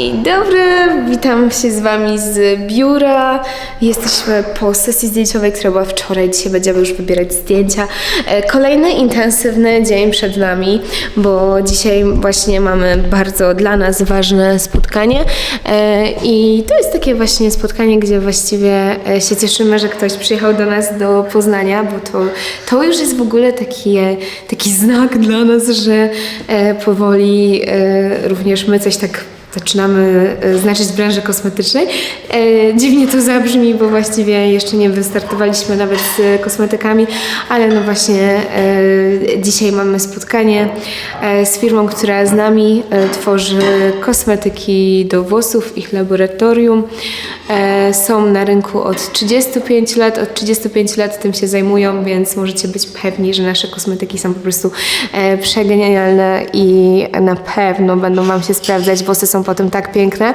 Dzień dobry, witam się z Wami z biura. Jesteśmy po sesji zdjęciowej, która była wczoraj. Dzisiaj będziemy już wybierać zdjęcia. E, Kolejny intensywny dzień przed nami, bo dzisiaj właśnie mamy bardzo dla nas ważne spotkanie. E, I to jest takie właśnie spotkanie, gdzie właściwie e, się cieszymy, że ktoś przyjechał do nas do Poznania, bo to, to już jest w ogóle taki, taki znak dla nas, że powoli również my coś tak zaczynamy e, znaczyć w branży kosmetycznej. E, dziwnie to zabrzmi, bo właściwie jeszcze nie wystartowaliśmy nawet z kosmetykami, ale no właśnie e, dzisiaj mamy spotkanie z firmą, która z nami tworzy kosmetyki do włosów, ich laboratorium. Są na rynku od 35 lat, od 35 lat tym się zajmują, więc możecie być pewni, że nasze kosmetyki są po prostu przegenialne i na pewno będą Wam się sprawdzać. Włosy są potem tak piękne.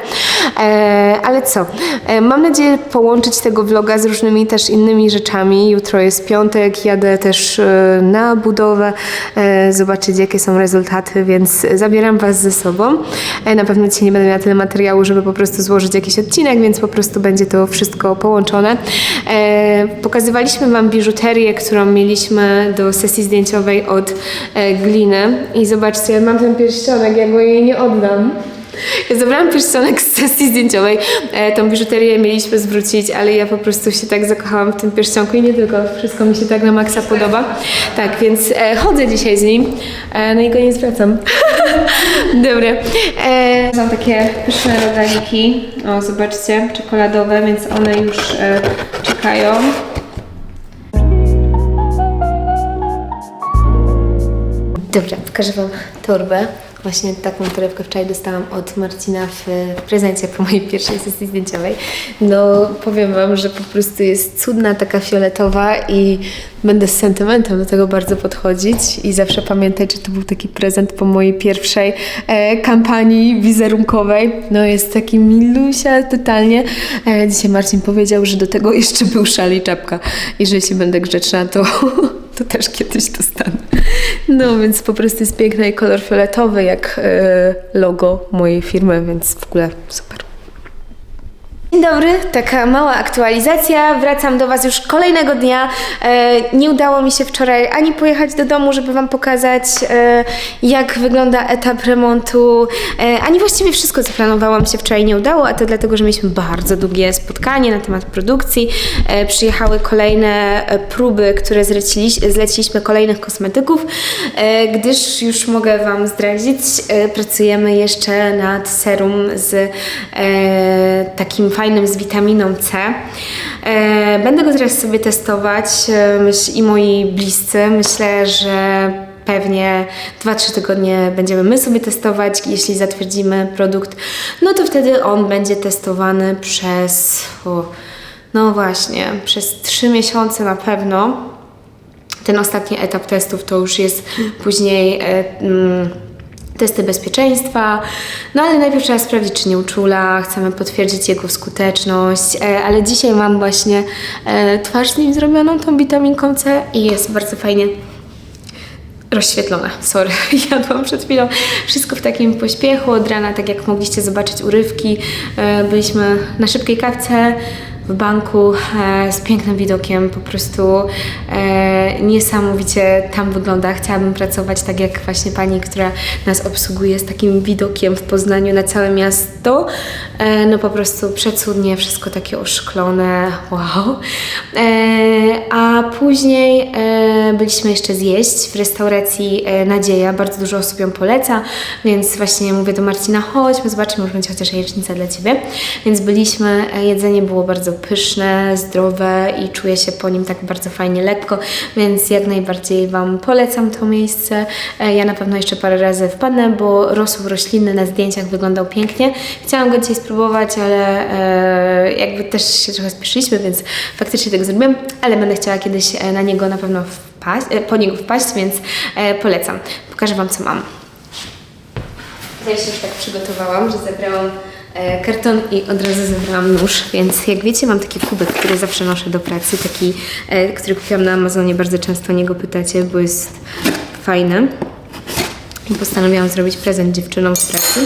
E, ale co? E, mam nadzieję połączyć tego vloga z różnymi też innymi rzeczami. Jutro jest piątek, jadę też e, na budowę, e, zobaczyć jakie są rezultaty, więc zabieram Was ze sobą. E, na pewno dzisiaj nie będę miała tyle materiału, żeby po prostu złożyć jakiś odcinek, więc po prostu będzie to wszystko połączone. E, pokazywaliśmy Wam biżuterię, którą mieliśmy do sesji zdjęciowej od e, gliny i zobaczcie, mam ten pierścionek, ja go jej nie oddam. Ja zabrałam pierścionek z sesji zdjęciowej. E, tą biżuterię mieliśmy zwrócić, ale ja po prostu się tak zakochałam w tym pierścionku i nie tylko. Wszystko mi się tak na maksa podoba. Tak, więc e, chodzę dzisiaj z nim. E, no i go nie zwracam. Dobra. E, są takie pyszne rogaliki. O, zobaczcie, czekoladowe, więc one już e, czekają. Dobra, pokażę Wam torbę. Właśnie taką torebkę wczoraj dostałam od Marcina w w prezencie po mojej pierwszej sesji zdjęciowej. No, powiem Wam, że po prostu jest cudna, taka fioletowa i będę z sentymentem do tego bardzo podchodzić i zawsze pamiętać, że to był taki prezent po mojej pierwszej e, kampanii wizerunkowej. No, jest taki milusia totalnie. E, dzisiaj Marcin powiedział, że do tego jeszcze był szal czapka i że jeśli będę grzeczna, to to też kiedyś dostanę. No więc po prostu jest piękny i kolor fioletowy, jak e, logo mojej firmy, więc w ogóle super. Dzień dobry, taka mała aktualizacja. Wracam do Was już kolejnego dnia. E, nie udało mi się wczoraj ani pojechać do domu, żeby Wam pokazać, e, jak wygląda etap remontu, e, ani właściwie wszystko, co planowałam, się wczoraj nie udało, a to dlatego, że mieliśmy bardzo długie spotkanie na temat produkcji. Przyjechały kolejne próby, które zleciliś, zleciliśmy kolejnych kosmetyków, gdyż już mogę Wam zdradzić, pracujemy jeszcze nad serum z takim fajnym z witaminą C. E, będę go teraz sobie testować e, myśl, i moi bliscy. Myślę, że pewnie 2-3 tygodnie będziemy my sobie testować. Jeśli zatwierdzimy produkt, no to wtedy on będzie testowany przez, o, no właśnie, przez 3 miesiące na pewno ten ostatni etap testów to już jest później e, mm, testy bezpieczeństwa. No ale najpierw trzeba sprawdzić, czy nie uczula, chcemy potwierdzić jego skuteczność, e, ale dzisiaj mam właśnie e, twarz z nim zrobioną tą witaminką C i jest bardzo fajnie rozświetlone. Sorry, jadłam przed chwilą. Wszystko w takim pośpiechu od rana, tak jak mogliście zobaczyć urywki. E, Byliśmy na szybkiej kawce w banku e, z pięknym widokiem, po prostu e, niesamowicie tam wygląda. Chciałabym pracować tak jak właśnie pani, która nas obsługuje z takim widokiem w Poznaniu na całe miasto. E, no po prostu przecudnie, wszystko takie oszklone, wow. E, a później e, byliśmy jeszcze zjeść w restauracji e, Nadzieja, bardzo dużo osób ją poleca, więc właśnie mówię do Marcina, chodźmy, zobaczymy, może będzie chociaż jajecznica dla Ciebie. Więc byliśmy, e, jedzenie było bardzo pyszne, zdrowe i czuję się po nim tak bardzo fajnie, lekko, więc jak najbardziej Wam polecam to miejsce. E, Ja na pewno jeszcze parę razy wpadnę, bo rosół roślinny na zdjęciach wyglądał pięknie. Chciałam go dzisiaj spróbować, ale e, jakby też się trochę spieszyliśmy, więc faktycznie tego zrobiłam, ale będę chciała kiedyś e, na niego na pewno wpaść, po niego wpaść, więc polecam. Pokażę Wam, co mam. Ja się już tak przygotowałam, że zebrałam karton i od razu zebrałam nóż, więc jak wiecie mam taki kubek, który zawsze noszę do pracy, taki, e, który kupiłam na Amazonie, bardzo często o niego pytacie, bo jest fajny. I postanowiłam zrobić prezent dziewczynom z pracy.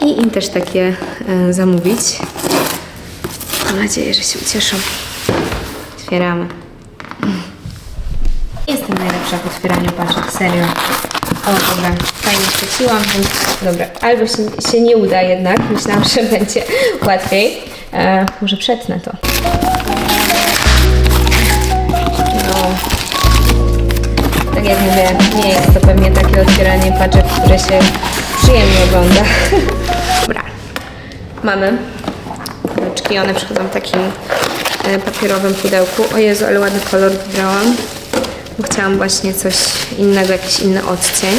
i im też takie e, zamówić. Mam nadzieję, że się ucieszą. Otwieramy. Jestem najlepsza w otwieraniu paczek, serio. O, dobra, fajnie chwyciłam, więc dobra. Albo się, się nie uda jednak, myślałam, że będzie łatwiej. E, może przetnę to. No, tak jak mówię, nie jest to pewnie takie otwieranie paczek, które się przyjemnie ogląda. Dobra, mamy paczki, one przychodzą w takim e, papierowym pudełku. O Jezu, ale ładny kolor wybrałam. Bo chciałam właśnie coś innego, jakiś inny odcień.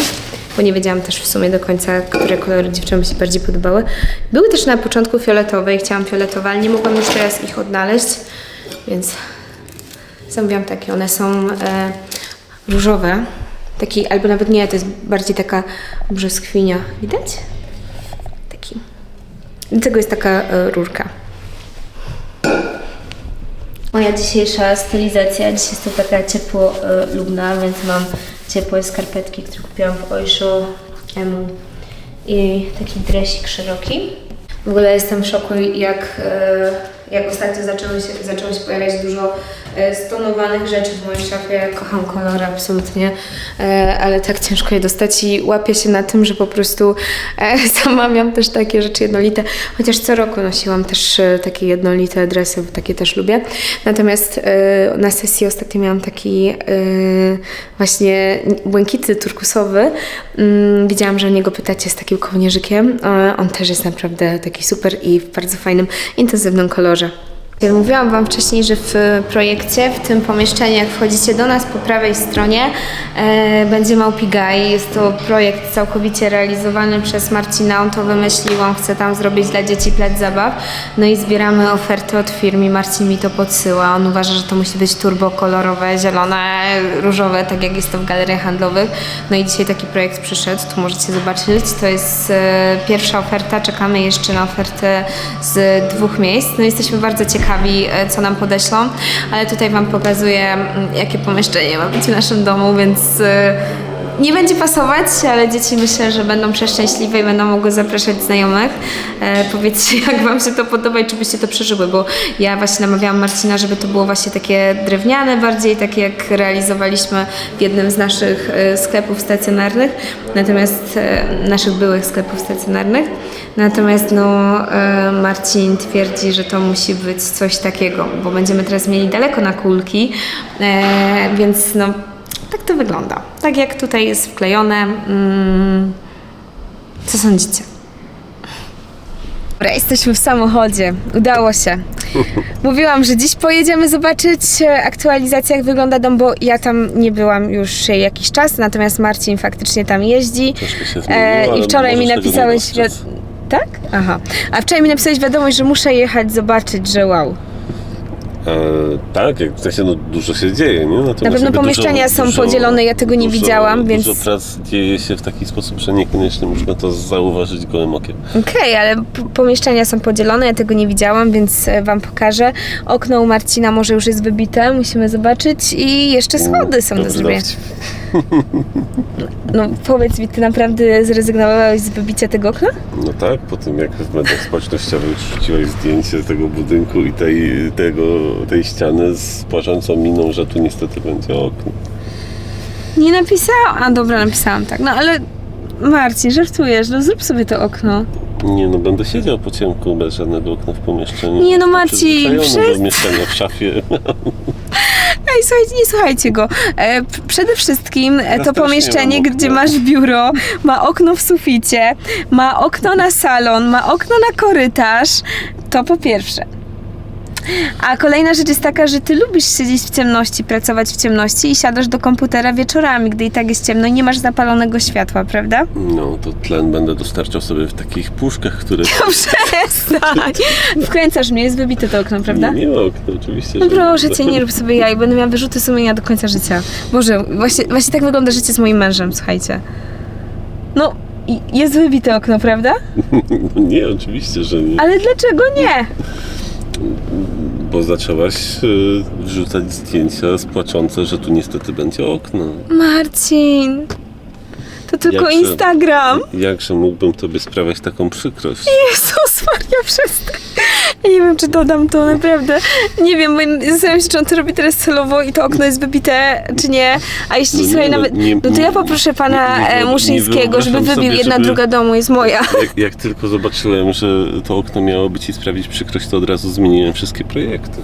Bo nie wiedziałam też w sumie do końca, które kolory dziewczynom się bardziej podobały. Były też na początku fioletowe i chciałam fioletowe, ale nie mogłam już teraz ich odnaleźć, więc zamówiłam takie. One są e, różowe. Taki, albo nawet nie, to jest bardziej taka brzoskwinia. Widać? Taki. Do tego jest taka e, rurka. Moja dzisiejsza stylizacja, dzisiaj jest to taka ciepło e, lubna, więc mam ciepłe skarpetki, które kupiłam w Oyszu Emu i taki dresik szeroki. W ogóle jestem w szoku, jak, e, jak ostatnio zaczęło się, zaczęło się pojawiać dużo stonowanych rzeczy w mojej szafie. Kocham kolory absolutnie, e, ale tak ciężko je dostać i łapię się na tym, że po prostu e, zamawiam też takie rzeczy jednolite. Chociaż co roku nosiłam też e, takie jednolite dresy, bo takie też lubię. Natomiast e, na sesji ostatnio miałam taki e, właśnie błękitny turkusowy. Mm, Widziałam, że o niego pytacie z takim kołnierzykiem. E, On też jest naprawdę taki super i w bardzo fajnym, intensywnym kolorze. Mówiłam Wam wcześniej, że w projekcie, w tym pomieszczeniu, jak wchodzicie do nas po prawej stronie, e, będzie Małpigaj. Jest to projekt całkowicie realizowany przez Marcina. On to wymyślił, on chce tam zrobić dla dzieci plac zabaw. No i zbieramy oferty od firm i Marcin mi to podsyła. On uważa, że to musi być turbo kolorowe, zielone, różowe, tak jak jest to w galeriach handlowych. No i dzisiaj taki projekt przyszedł, tu możecie zobaczyć. To jest e, pierwsza oferta, czekamy jeszcze na ofertę z dwóch miejsc. No jesteśmy bardzo ciekawi, e, co nam podeślą, ale tutaj Wam pokazuję, jakie pomieszczenie ma być w naszym domu, więc e, nie będzie pasować, ale dzieci myślę, że będą przeszczęśliwe i będą mogły zapraszać znajomych. E, powiedzcie, jak Wam się to podoba i czy byście to przeżyły, bo ja właśnie namawiałam Marcina, żeby to było właśnie takie drewniane bardziej, takie jak realizowaliśmy w jednym z naszych e, sklepów stacjonarnych, natomiast e, naszych byłych sklepów stacjonarnych. Natomiast no, e, Marcin twierdzi, że to musi być coś takiego, bo będziemy teraz mieli daleko na kulki, e, więc no tak to wygląda. Tak jak tutaj jest wklejone. Mm, co sądzicie? Dobra, jesteśmy w samochodzie. Udało się. Mówiłam, że dziś pojedziemy zobaczyć e, aktualizację, jak wygląda dom, bo ja tam nie byłam już e, jakiś czas, natomiast Marcin faktycznie tam jeździ. Troszkę się E, zmieniło, I wczoraj mi napisałeś. tak? Aha. A wczoraj mi napisałeś wiadomość, że muszę jechać zobaczyć, że wow. E, tak, jak w sensie no, dużo się dzieje, nie? Natomiast Na pewno pomieszczenia są podzielone, ja tego nie dużo, widziałam, więc- Dużo prac dzieje się w taki sposób, że niekoniecznie można to zauważyć gołym okiem. Okej, ale p- pomieszczenia są podzielone, ja tego nie widziałam, więc e, Wam pokażę. Okno u Marcina może już jest wybite, musimy zobaczyć i jeszcze schody są do Dobry zrobienia. No powiedz mi, Ty naprawdę zrezygnowałeś z wybicia tego okna? No tak, po tym jak w mediach społecznościowych rzuciłeś zdjęcie tego budynku i tej, tego, tej ściany z płaczącą miną, że tu niestety będzie okno. Nie napisałam. A dobra, napisałam tak. No ale Marcin, żartujesz, no zrób sobie to okno. Nie no, będę siedział po ciemku bez żadnego okna w pomieszczeniu. Nie no, Jestem Marcin, przyzwyczajony przest- do mieszkania w szafie. Ej, słuchajcie, nie słuchajcie go. E, p- przede wszystkim e, to też nie pomieszczenie, mam okna. gdzie masz biuro, ma okno w suficie, ma okno na salon, ma okno na korytarz. To po pierwsze. A kolejna rzecz jest taka, że ty lubisz siedzieć w ciemności, pracować w ciemności i siadasz do komputera wieczorami, gdy i tak jest ciemno i nie masz zapalonego światła, prawda? No, to tlen będę dostarczał sobie w takich puszkach, które... Przestań! Wkręcasz mnie, jest wybite to okno, prawda? Nie, nie ma okna, oczywiście. No że- proszę cię, nie rób sobie jaj, będę miała wyrzuty sumienia do końca życia. Boże, właśnie, właśnie tak wygląda życie z moim mężem, słuchajcie. No, jest wybite okno, prawda? No nie, oczywiście, że nie. Ale dlaczego nie? Bo zaczęłaś y, wrzucać zdjęcia z płaczące, że tu niestety będzie okno. Marcin, to tylko Jakże- Instagram. Jakże mógłbym tobie sprawiać taką przykrość? Jezus Maria, przestań. Ja nie wiem, czy dodam to, naprawdę. Nie wiem, bo zastanawiam się, czy on to robi teraz celowo i to okno jest wybite, czy nie. A jeśli, No nie, słuchaj, no nawet... nie- No to ja poproszę pana nie- nie e, wyob- Muszyńskiego, nie żeby wyobrażam wybił sobie, jedna żeby- druga domu, jest moja. Jak, jak tylko zobaczyłem, że to okno miało być i sprawić przykrość, to od razu zmieniłem wszystkie projekty.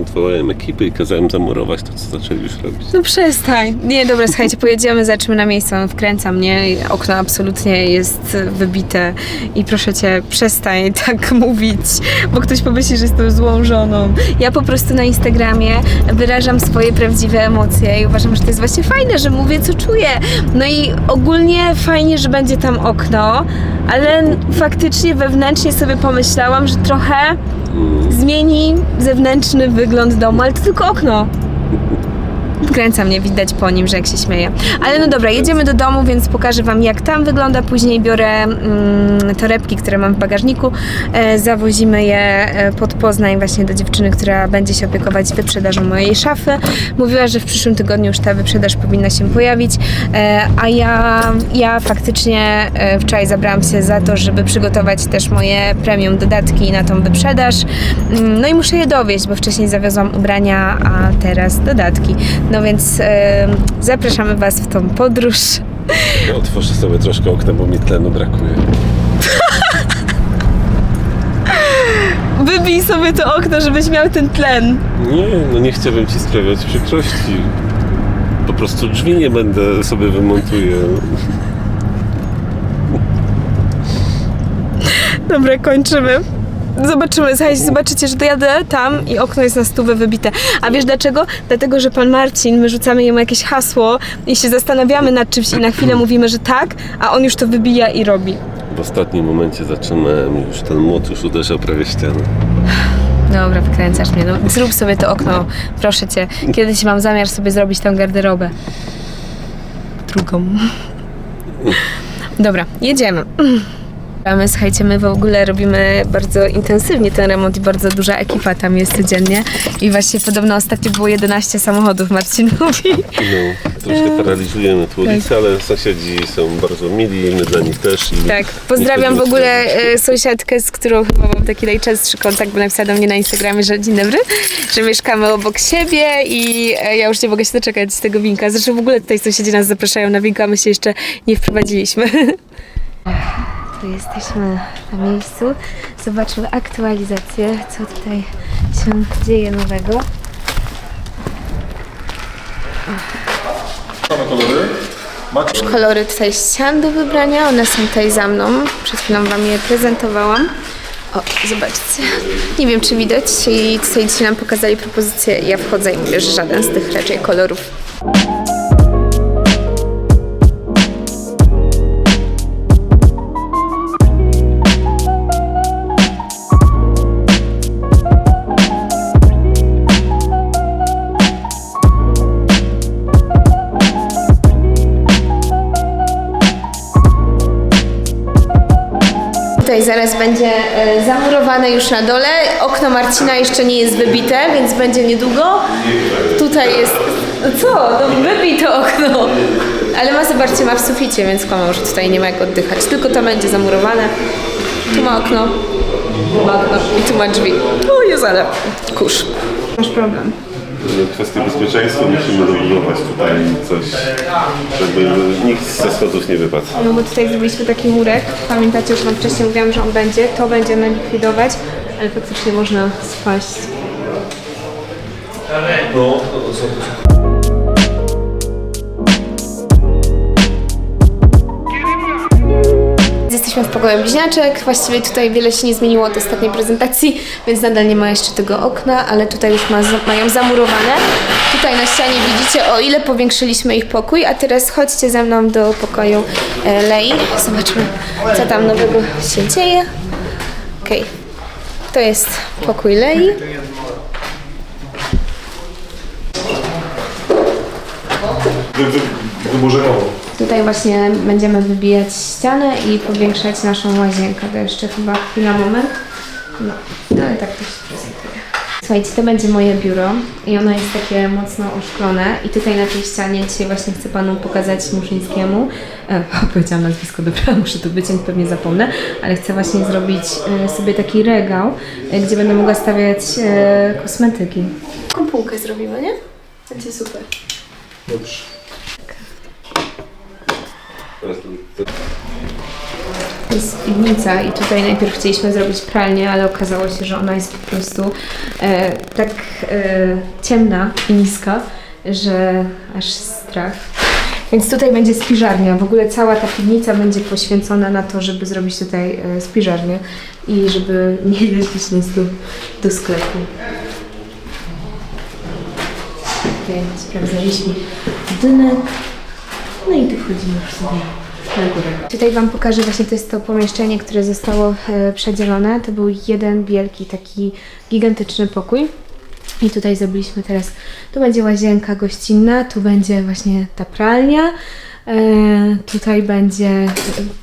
Odwołałem ekipy i kazałem zamurować to, co zaczęli już robić. No przestań. Nie, dobra, słuchajcie, pojedziemy, zobaczymy na miejscu. On wkręca mnie, i okno absolutnie jest wybite i proszę cię, przestań tak mówić, bo ktoś pomyśli, że jestem złą żoną. Ja po prostu na Instagramie wyrażam swoje prawdziwe emocje i uważam, że to jest właśnie fajne, że mówię, co czuję. No i ogólnie fajnie, że będzie tam okno, ale faktycznie wewnętrznie sobie pomyślałam, że trochę zmieni zewnętrzny wygląd domu, ale to tylko okno. Wkręca mnie, widać po nim, że jak się śmieje. Ale no dobra, jedziemy do domu, więc pokażę Wam jak tam wygląda. Później biorę mm, torebki, które mam w bagażniku. E, zawozimy je e, pod Poznań właśnie do dziewczyny, która będzie się opiekować wyprzedażą mojej szafy. Mówiła, że w przyszłym tygodniu już ta wyprzedaż powinna się pojawić. E, a ja, ja faktycznie e, wczoraj zabrałam się za to, żeby przygotować też moje premium dodatki na tą wyprzedaż. Mm, No i muszę je dowieść, bo wcześniej zawiozłam ubrania, a teraz dodatki. No więc e, zapraszamy Was w tą podróż. Ja otworzę sobie troszkę okna, bo mi tlenu brakuje. Wybij sobie to okno, żebyś miał ten tlen. Nie, no nie chciałbym ci sprawiać przykrości. Po prostu drzwi nie będę sobie wymontuję. Dobra, kończymy. Zobaczymy, słuchajcie, zobaczycie, że dojadę tam i okno jest na stówę wybite. A wiesz dlaczego? Dlatego, że pan Marcin, my rzucamy jemu jakieś hasło i się zastanawiamy nad czymś i na chwilę mówimy, że tak, a on już to wybija i robi. W ostatnim momencie zaczynałem już, ten młot już uderzał prawie ścianę. Dobra, wkręcasz mnie. No, zrób sobie to okno, proszę cię. Kiedyś mam zamiar sobie zrobić tą garderobę. Drugą. Dobra, jedziemy. A my, słuchajcie, my w ogóle robimy bardzo intensywnie ten remont i bardzo duża ekipa tam jest codziennie. I właśnie podobno ostatnio było 11 samochodów, Marcin mówi. No, troszkę paraliżujemy tu ulicę, ale sąsiedzi są bardzo mili, my dla nich też. I Tak, pozdrawiam w ogóle e, sąsiadkę, z którą chyba mam taki najczęstszy kontakt, bo napisała do mnie na Instagramie, że dzień dobry, że mieszkamy obok siebie i e, ja już nie mogę się doczekać z tego winka. Zresztą w ogóle tutaj sąsiedzi nas zapraszają na winko, a my się jeszcze nie wprowadziliśmy. Tu jesteśmy na miejscu. Zobaczmy aktualizację, co tutaj się dzieje nowego. Kolory tutaj ścian do wybrania, one są tutaj za mną. Przed chwilą Wam je prezentowałam. O, zobaczcie. Nie wiem, czy widać. I tutaj dzisiaj nam pokazali propozycję. Ja wchodzę i mówię, że żaden z tych raczej kolorów. Zaraz będzie e, zamurowane już na dole. Okno Marcina jeszcze nie jest wybite, więc będzie niedługo. Tutaj jest. No co? No wybij to okno. Ale ma, zobaczcie, ma w suficie, więc kłamał, że tutaj nie ma jak oddychać. Tylko to będzie zamurowane. Tu ma okno. Tu ma okno i tu ma drzwi. O Jezu, ale kurz. Masz problem. Kwestie bezpieczeństwa musimy dobudować tutaj coś, żeby nikt ze schodów nie wypadł. No bo tutaj zrobiliśmy taki murek. Pamiętacie, że Wam wcześniej mówiłam, że on będzie. To będziemy likwidować, ale faktycznie można spaść. No, W pokoju bliźniaczek. Właściwie tutaj wiele się nie zmieniło od ostatniej prezentacji, więc nadal nie ma jeszcze tego okna, ale tutaj już ma, mają zamurowane. Tutaj na ścianie widzicie, o ile powiększyliśmy ich pokój, a teraz chodźcie ze mną do pokoju e, Lei. Zobaczmy, co tam nowego się dzieje. Okej, to jest pokój Lei. wyburzynowo. Tutaj właśnie będziemy wybijać ścianę i powiększać naszą łazienkę. To jeszcze chyba chwila, moment. No, no ale tak to się prezentuje. Słuchajcie, to będzie moje biuro i ono jest takie mocno oszklone i tutaj na tej ścianie dzisiaj właśnie chcę Panu pokazać Muszyńskiemu. E, powiedziałam nazwisko, dobra, muszę to wyciąć, pewnie zapomnę, ale chcę właśnie zrobić e, sobie taki regał, e, gdzie będę mogła stawiać e, kosmetyki. Taką półkę zrobimy, nie? Będzie super. Dobrze. To- jest piwnica i tutaj najpierw chcieliśmy zrobić pralnię, ale okazało się, że ona jest po prostu e, tak e, ciemna i niska, że aż strach. Więc tutaj będzie spiżarnia. W ogóle cała ta piwnica będzie poświęcona na to, żeby zrobić tutaj e, spiżarnię i żeby nie jeździć nas do, do sklepu. Tutaj sprawdzaliśmy budynek. No i tu wchodzimy już sobie. Tutaj Wam pokażę właśnie, to jest to pomieszczenie, które zostało e, przedzielone. To był jeden wielki, taki gigantyczny pokój. I tutaj zrobiliśmy teraz, tu będzie łazienka gościnna, tu będzie właśnie ta pralnia, e, tutaj będzie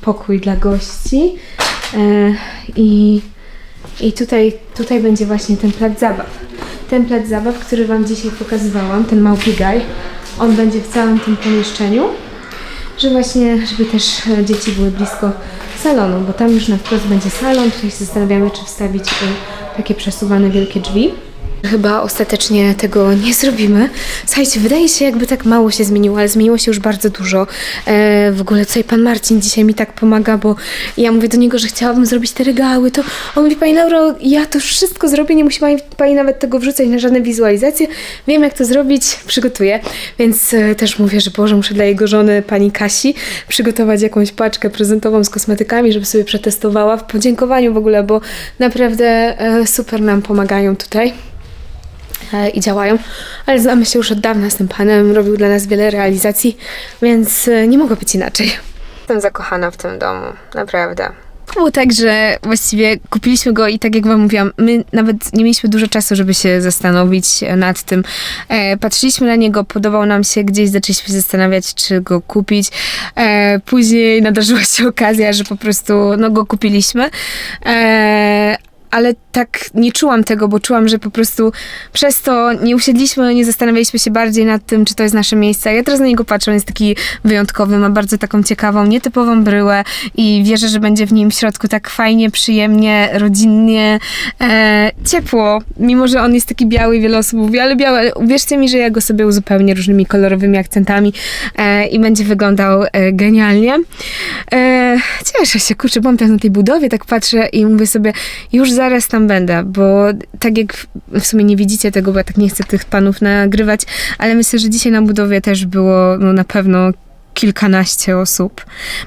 pokój dla gości e, i, i tutaj, tutaj będzie właśnie ten plac zabaw. Ten plac zabaw, który Wam dzisiaj pokazywałam, ten małpi gaj, on będzie w całym tym pomieszczeniu że właśnie, żeby też e, dzieci były blisko salonu, bo tam już na wprost będzie salon, tutaj się zastanawiamy, czy wstawić e, takie przesuwane wielkie drzwi. Chyba ostatecznie tego nie zrobimy. Słuchajcie, wydaje się, jakby tak mało się zmieniło, ale zmieniło się już bardzo dużo. E, w ogóle tutaj pan Marcin dzisiaj mi tak pomaga, bo ja mówię do niego, że chciałabym zrobić te regały, to on mówi, pani Lauro, ja to wszystko zrobię, nie musi pani, pani nawet tego wrzucać na żadne wizualizacje. Wiem, jak to zrobić, przygotuję. Więc e, też mówię, że Boże, muszę dla jego żony, pani Kasi, przygotować jakąś paczkę prezentową z kosmetykami, żeby sobie przetestowała w podziękowaniu w ogóle, bo naprawdę e, super nam pomagają tutaj i działają, ale znamy się już od dawna z tym panem, robił dla nas wiele realizacji, więc e, nie mogło być inaczej. Jestem zakochana w tym domu, naprawdę. Było tak, że właściwie kupiliśmy go i tak jak wam mówiłam, my nawet nie mieliśmy dużo czasu, żeby się zastanowić nad tym. E, patrzyliśmy na niego, podobał nam się, gdzieś zaczęliśmy się zastanawiać, czy go kupić. E, później nadarzyła się okazja, że po prostu no, go kupiliśmy. E, ale tak nie czułam tego, bo czułam, że po prostu przez to nie usiedliśmy, nie zastanawialiśmy się bardziej nad tym, czy to jest nasze miejsce. Ja teraz na niego patrzę, on jest taki wyjątkowy, ma bardzo taką ciekawą, nietypową bryłę i wierzę, że będzie w nim w środku tak fajnie, przyjemnie, rodzinnie, e, ciepło. Mimo, że on jest taki biały i wiele osób mówi, ale biały, uwierzcie mi, że ja go sobie uzupełnię różnymi kolorowymi akcentami e, i będzie wyglądał e, genialnie. E, cieszę się, kurczę, byłam teraz na tej budowie, tak patrzę i mówię sobie, już zaraz tam będę, bo tak jak w- sumie nie widzicie tego, bo ja tak nie chcę tych panów nagrywać, ale myślę, że dzisiaj na budowie też było no, na pewno kilkanaście osób.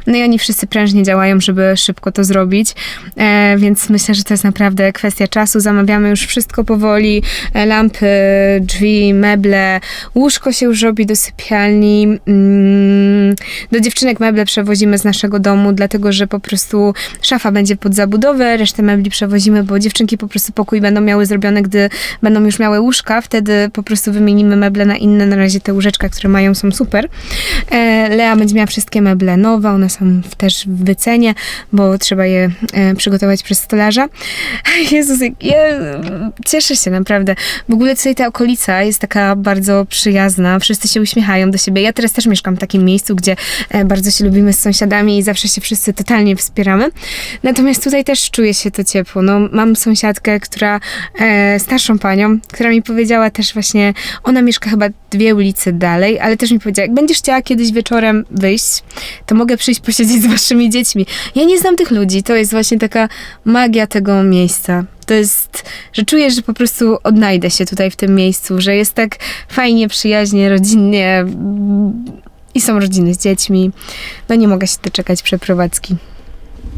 No i oni wszyscy prężnie działają, żeby szybko to zrobić, e, więc myślę, że to jest naprawdę kwestia czasu. Zamawiamy już wszystko powoli, e, lampy, drzwi, meble, łóżko się już robi do sypialni. Mm, do dziewczynek meble przewozimy z naszego domu, dlatego że po prostu szafa będzie pod zabudowę, resztę mebli przewozimy, bo dziewczynki po prostu pokój będą miały zrobione, gdy będą już miały łóżka, wtedy po prostu wymienimy meble na inne. Na razie te łóżeczka, które mają są super. E, Lea będzie miała wszystkie meble nowe, one są też w wycenie, bo trzeba je e, przygotować przez stolarza. Jezus, ja cieszę się naprawdę. W ogóle tutaj ta okolica jest taka bardzo przyjazna, wszyscy się uśmiechają do siebie. Ja teraz też mieszkam w takim miejscu, gdzie e, bardzo się lubimy z sąsiadami i zawsze się wszyscy totalnie wspieramy. Natomiast tutaj też czuję się to ciepło. No, mam sąsiadkę, która, e, starszą panią, która mi powiedziała też właśnie, ona mieszka chyba dwie ulice dalej, ale też mi powiedziała, jak będziesz chciała kiedyś wieczorem wyjść, to mogę przyjść posiedzieć z waszymi dziećmi. Ja nie znam tych ludzi, to jest właśnie taka magia tego miejsca. To jest, że czuję, że po prostu odnajdę się tutaj w tym miejscu, że jest tak fajnie, przyjaźnie, rodzinnie i są rodziny z dziećmi. No nie mogę się doczekać przeprowadzki.